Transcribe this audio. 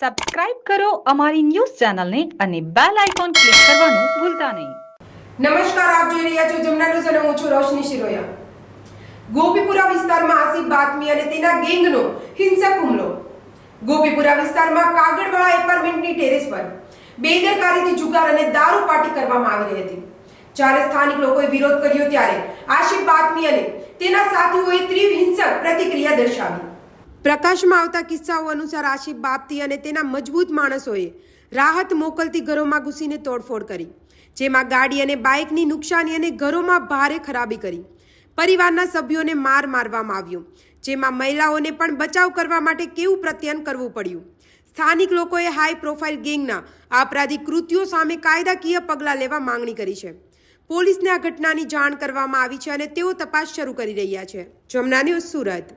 Subscribe કરો અમારી news ચેનલને અને બેલ આઇકોન ક્લિક કરવાનું ભૂલતા નહીં. નમસ્કાર, આપ જોઈ રહ્યા છો જમના ન્યૂઝ અને હું છું રોશની શિરોયા. ગોપીપુરા વિસ્તારમાં આસિફ બાતમી અને તેના ગેંગનો હિંસક હુમલો. ગોપીપુરા વિસ્તારમાં કાગળવાળા એપાર્ટમેન્ટની ટેરેસ પર બેદરકારીથી જુગાર અને દારૂ પાર્ટી કરવામાં આવી રહી હતી. જ્યારે સ્થાનિક લોકોએ વિરોધ કર્યો ત્યારે આશિફ બાતમી અને તેના સાથીઓએ તીવ્ર હિંસક પ્રતિક્રિયા દર્શાવી. પ્રકાશમાં આવતા કિસ્સાઓ અનુસાર આશિફ બાપતી અને તેના મજબૂત માણસોએ રાહત મોકલતી ઘરોમાં ઘૂસીને તોડફોડ કરી, જેમાં ગાડી અને બાઇકની નુકસાની અને ઘરોમાં ભારે ખરાબી કરી. પરિવારના સભ્યોને માર મારવામાં આવ્યો, જેમાં મહિલાઓને પણ બચાવ કરવા માટે કેવું પ્રત્યન કરવું પડ્યું? સ્થાનિક લોકોએ હાઈ પ્રોફાઇલ ગેંગના આ અપરાધી કૃત્યો સામે કાયદાકીય પગલાં લેવા માંગણી કરી છે. પોલીસને આ ઘટનાની જાણ કરવામાં આવી છે અને તેઓ તપાસ શરૂ કરી રહ્યા છે. જમના સુરત.